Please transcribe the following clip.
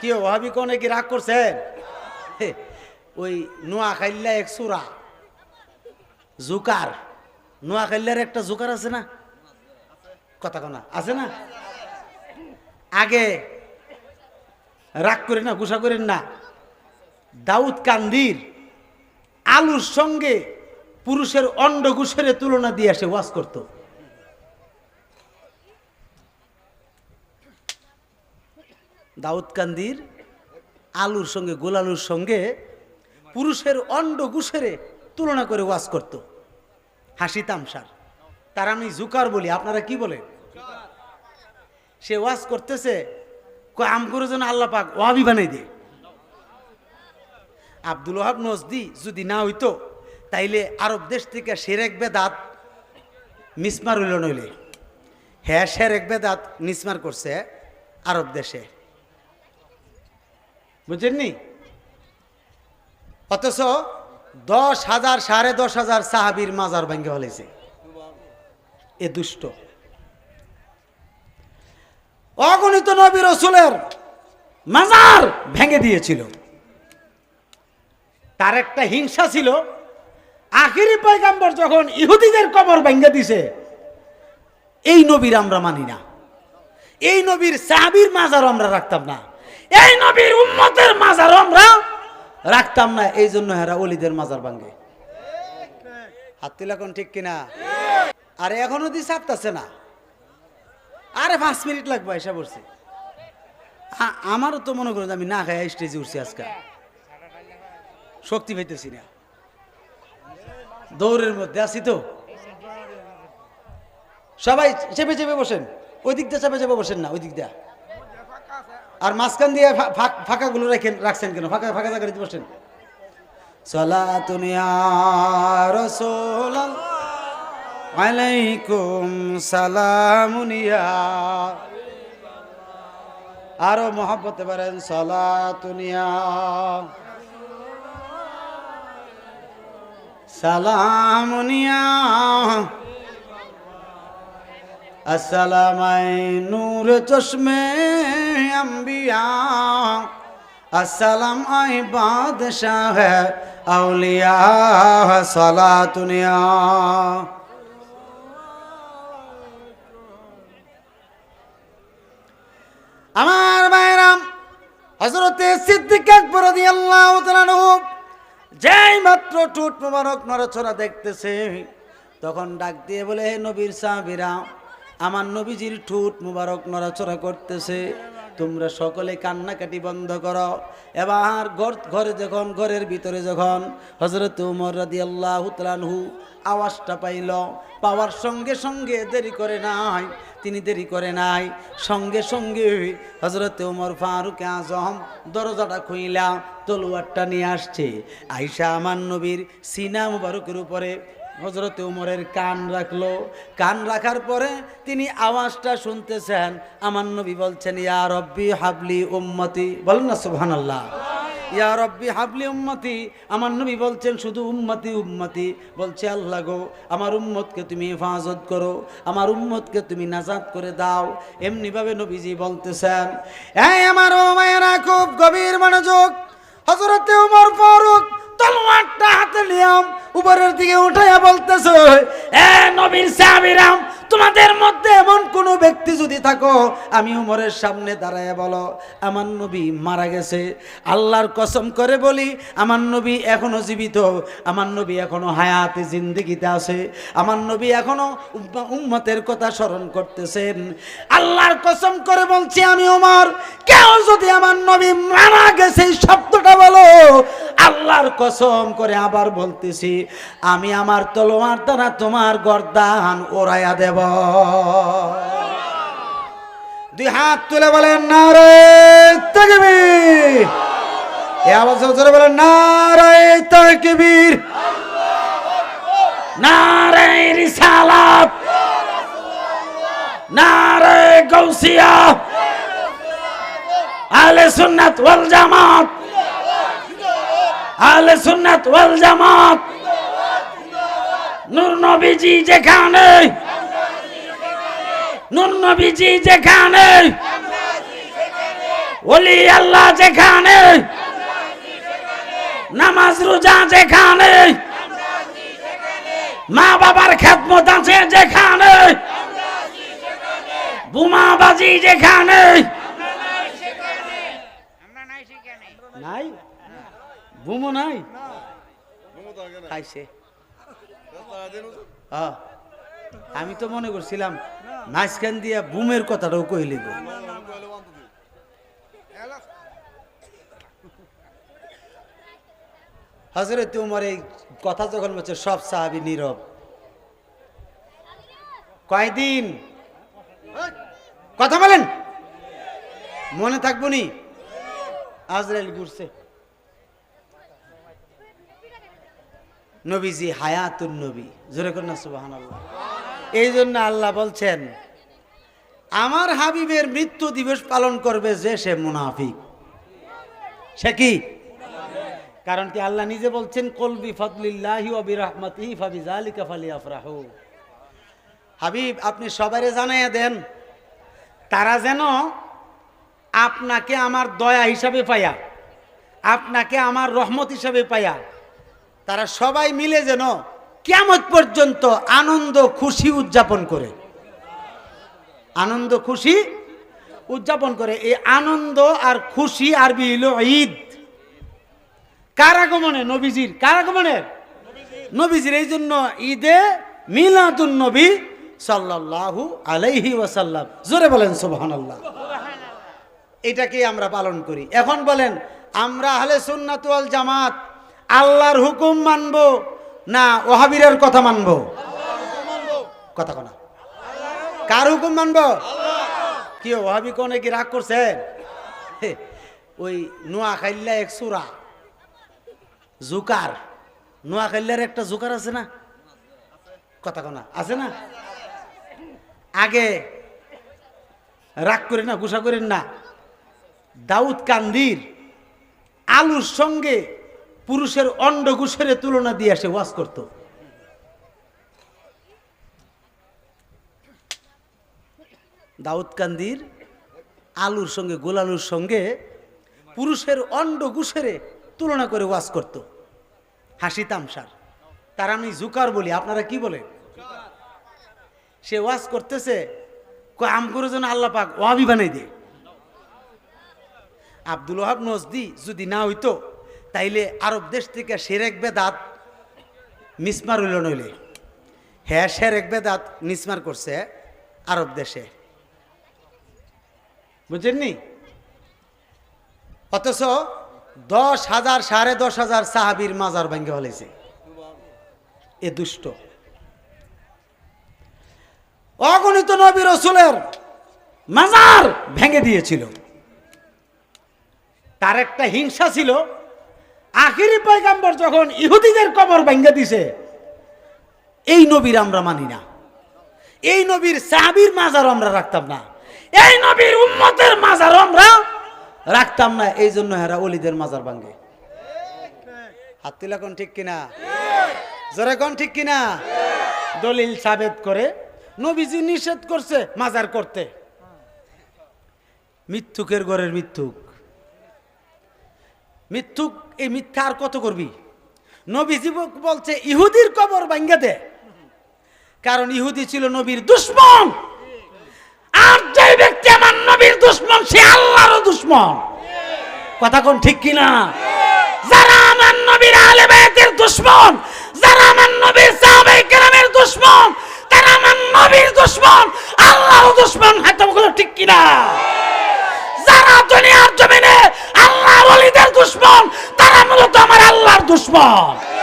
কি ওহাবি কোনে কি রাগ করছেন? ওই নোয়া খাইল্লা এক সুরা। জুকার। নোয়া খাইল্লার একটা জুকার আছে না? কথা কনা, আছে না? আগে রাগ করেন না, গুসা করেন না। দাউদ কান্দির আলুর সঙ্গে পুরুষের অন্ড তুলনা দিয়ে আসে ওয়াজ করতো। দাউদ কান্দির আলুর সঙ্গে গোলালুর সঙ্গে পুরুষের অন্ড গুসেরে তুলনা করে ওয়াজ করত। হাসি তামসার। তার আমি জুকার বলি, আপনারা কি বলেন? সে ওয়াজ করতেছে আম করে যেন আল্লাহ পাক ওয়াবি বানাই দে আব্দুল ওহাব নজদি যদি না হইতো, তাইলে আরব দেশ থেকে সেরেক বেদাত মিসমার হইল নইলে। হ্যাঁ সেরেক বেদাত মিসমার করছে আরব দেশে। বুঝেননি? অথচ দশ হাজার, সাড়ে দশ হাজার সাহাবির মাজার ভেঙে ফেলেছে। এ দুষ্ট। অগণিত নবী রসুলের মাজার ভেঙে দিয়েছিল। তার একটা হিংসা ছিল, আখিরি পয়গাম্বর যখন ইহুদিদের কবর ভেঙে দিছে, এই নবীর আমরা মানি না। এই নবীর সাহাবির মাজার আমরা রাখতাম না। এই নবীর উম্মতের মাজার আমরা রাখতাম না, এই জন্য হেরা অলিদের মাজার ভাঙ্গে হাত তুলা কোন ঠিক কিনা? আরে এখনও দি চাপতাছে না। আরে পাঁচ মিনিট লাগবে এসে পড়ছি। আমারও তো মনে করেন আমি না খাই স্টেজে উঠছি আজকে। শক্তি পাইতেছি না। দৌড়ের মধ্যে আছি তো। সবাই চেপে চেপে বসেন। ওই দিক দিয়ে চেপে চেপে বসেন না, ওই দিক দিয়ে। আর মাঝখান দিয়ে ফাঁকাগুলো রাখেন রাখছেন কেন? ফাঁকা ফাঁকা জায়গায় বসেন সালাতুনিয়া রসোল আলাইকুম সালামুনিয়া আরও মহাব্বতে পারেন সালাতুনিয়া সালামুনিয়া আসসালামাই নূর চশমে। আসসালাম আই বাদশাহ, আউলিয়া সালাতুনিয়া আমার সিদ্দিক আকবর যেই মাত্র টুট মোবারক নড়াচড়া দেখতেছে, তখন ডাক দিয়ে বলে, হে নবীর সাহাবীরা, আমার নবীজির ঠুট মুবারক নড়াচড়া করতেছে। তোমরা সকলে কান্নাকাটি বন্ধ করো। এবার ঘর, ঘরে যখন, ঘরের ভিতরে যখন হজরত উমর রাদি আল্লাহ আওয়াজটা পাইল, পাওয়ার সঙ্গে সঙ্গে দেরি করে নাই, তিনি দেরি করে নাই। সঙ্গে সঙ্গে হজরত উমর ফারুক আজম দরজাটা খুইলা, তলোয়ারটা নিয়ে আসছে। আইসা আমার নবীর সিনা মুবারকের উপরে হজরত উমরের কান রাখল। কান রাখার পরে তিনি আওয়াজটা শুনতেছেন। আমার নবী বলছেন, ইয়া রব্বি হাবলি উম্মতি। বলেন না সুবহান আল্লাহ ইয়া রব্বি হাবলি উম্মতি। আমার নবী বলছেন, শুধু উম্মতি উম্মতি। বলছে, আল্লাহ গো, আমার উম্মতকে তুমি হেফাজত করো। আমার উম্মতকে তুমি নাজাদ করে দাও। এমনিভাবে নবীজি বলতেছেন হ্যাঁ আমার মায়েরা, খুব গভীর মনোযোগ। হজরতে উমর ফারুক তলোয়ারটা হাতে নিয়াম উপরের দিকে উঠাইয়া বলতেছে, এ নবীর সাহাবীরাম, তোমাদের মধ্যে এমন কোন ব্যক্তি যদি থাকো, আমি উমরের সামনে দাঁড়ায় বলো, আমার নবী মারা গেছে। আল্লাহর কসম করে বলি, আমার নবী এখনও জীবিত, আমার নবী এখনও হায়াতে জিন্দিগিতে আছে, আমার নবী এখনও উম্মা- উম্মতের কথা স্মরণ করতেছেন। আল্লাহর কসম করে বলছি আমি উমর, কেউ যদি আমার নবী মারা গেছে শব্দটা বলো আল্লাহর কসম করে আবার বলতেছি, আমি আমার তলোয়ার দ্বারা তোমার গর্দান ওরাইয়া দেব। দুই হাত তুলে বলেন তাকবীর। আওয়াজ জোরে বলেন, নারে তাকবীর। নারে রিসালাত। নারে গৌসিয়া। সুন্নাত জামাত। আহলে সুন্নাত ওয়াল জামাত। নূর নবীজি যেখানে। নূর নবীজি যেখানে। ওলি আল্লাহ যেখানে। নামাজ রোজা যেখানে। মা বাবার খেদমত আছে যেখানে। বোমাবাজি যেখানে। আমরা নাই? বুমো নাই? খাইছে। হ্যাঁ। আমি তো মনে করছিলাম মাঝখান দিয়া বুমের কথাটাও কইলে গো। হজরত উমর এই কথা যখন বলছে সব সাহাবি নীরব। কয়দিন? কথা বলেন। মনে থাকব নি? আজরাইল ঘুরছে। নবীজি হায়াতুন নবী। জোরে না সুবাহান আল্লাহ এই জন্য আল্লাহ বলছেন, আমার হাবিবের মৃত্যু দিবস পালন করবে যে সে মুনাফিক। সে কি? কারণ কি আল্লাহ নিজে বলছেন কলবি ফদলিল্লাহি ওয়া বিরহমাতিহি ফাবিযালিকা ফালিয়াফরাহু। হাবিব, আপনি সবারে জানাইয়া দেন, তারা যেন আপনাকে আমার দয়া হিসাবে পায়া আপনাকে আমার রহমত হিসাবে পায়া তারা সবাই মিলে যেন কেমন পর্যন্ত আনন্দ, খুশি উদযাপন করে। আনন্দ, খুশি উদযাপন করে। এই আনন্দ আর খুশি আরবি হলো ঈদ। কার আগমনে? নবীজির। কার নবীজির। এই জন্য ঈদে মিলাদুন নবী সাল্লাল্লাহু আলাইহি ওয়াসাল্লাম। জোরে বলেন সুবহানাল্লাহ। এটাকে আমরা পালন করি। এখন বলেন, আমরা আহলে সুন্নাত ওয়াল জামাত আল্লাহর হুকুম মানব না ওহাবিরের কথা মানব? কথা কোনা কার হুকুম মানব? কি ওহাবি কোনে কি রাগ করছেন ওই নোয়া খাইল্লা এক সুরা। জুকার। নোয়া খাইল্লার একটা জুকার আছে না? কথা কোনা আছে না? আগে রাগ করেন না, গুসা করেন না। দাউদ কান্দির আলুর সঙ্গে পুরুষের অন্ডকুশের তুলনা দিয়ে সে ওয়াজ করত। দাউদ কান্দির আলুর সঙ্গে গোলালুর সঙ্গে পুরুষের অন্ড অন্ডকুশের তুলনা করে ওয়াজ করত। হাসি তামসার। তার আমি জুকার বলি, আপনারা কি বলেন? সে ওয়াজ করতেছে আম করে যেন আল্লাহ পাক ওয়াবি বানাই দিয়ে। আব্দুল ওহাব নজদি যদি না হইতো তাইলে আরব দেশ থেকে সেরেক বেদাত মিসমার হইল নইলে। হ্যাঁ সেরেক বেদাত মিসমার করছে আরব দেশে। বুঝেননি অথচ দশ হাজার, সাড়ে দশ হাজার সাহাবির মাজার ভেঙে ফেলেছে। এ দুষ্ট। অগণিত নবী রসুলের মাজার ভেঙে দিয়েছিল। তার একটা হিংসা ছিল আখিরি পয়গাম্বর যখন ইহুদিদের কবর ভেঙে দিছে, এই নবীর আমরা মানি না। এই নবীর সাহাবির মাজার আমরা রাখতাম না। এই নবীর উম্মতের মাজারও আমরা রাখতাম না। এই জন্য হেরা অলিদের মাজার ভাঙ্গে হাত তুলা কোন ঠিক কিনা? জোরে কোন ঠিক কিনা? দলিল সাবেত করে নবীজি নিষেধ করছে মাজার করতে। মিথ্যুকের ঘরের মিথ্যুক মিথ্যুক এই মিথ্যা আর কত করবি? নবীজি বলছে, ইহুদির কবর ভাঙ্গে দে। কারণ ইহুদি ছিল নবীর দুশ্মন। আর যে ব্যক্তি আমার নবীর দুশ্মন, সে আল্লাহরও দুশ্মন। কথা কোন ঠিক কিনা? যারা আমার নবীর আলে বাইতের দুশ্মন, যারা আমার নবীর সাহাবাই কেরামের দুশ্মন, তারা আমার নবীর দুশ্মন আল্লাহর দুশ্মন। হাতে ঠিক কিনা যারা দুনিয়ার জমিনে আল্লাহ ওলিদের দুশ্মন তারা মূলত আমার আল্লাহর দুশ্মন